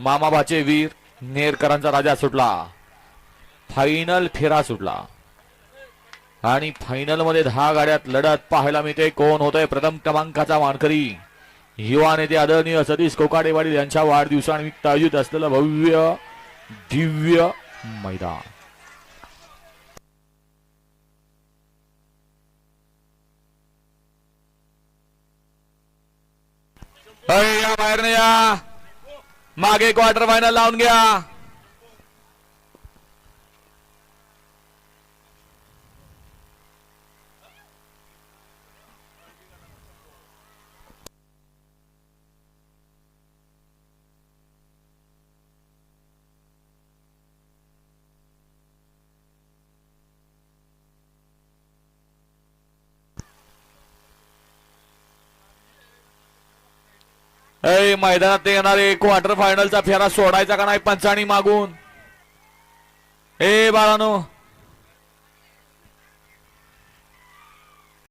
मामाबाचे वीर नेरकरांचा राजा सुटला. फायनल फेरा सुटला. आणि फायनलमध्ये दहा गाड्यात लढत पाहायला मिळते. कोण होतय? प्रथम क्रमांकाचा मानकरी युवा नेते आदरणीय सतीश कोकाडेवाडील यांच्या वाढदिवसानिमित्त आयोजित असलेलं भव्य दिव्य मैदान. अरे या बाहेर या. मागे क्वार्टर फायनल लावून घ्या. मैदानात ते येणारे क्वार्टर फायनलचा फेरा सोडायचा का नाही? पंचाणी मागून. ए बाळानो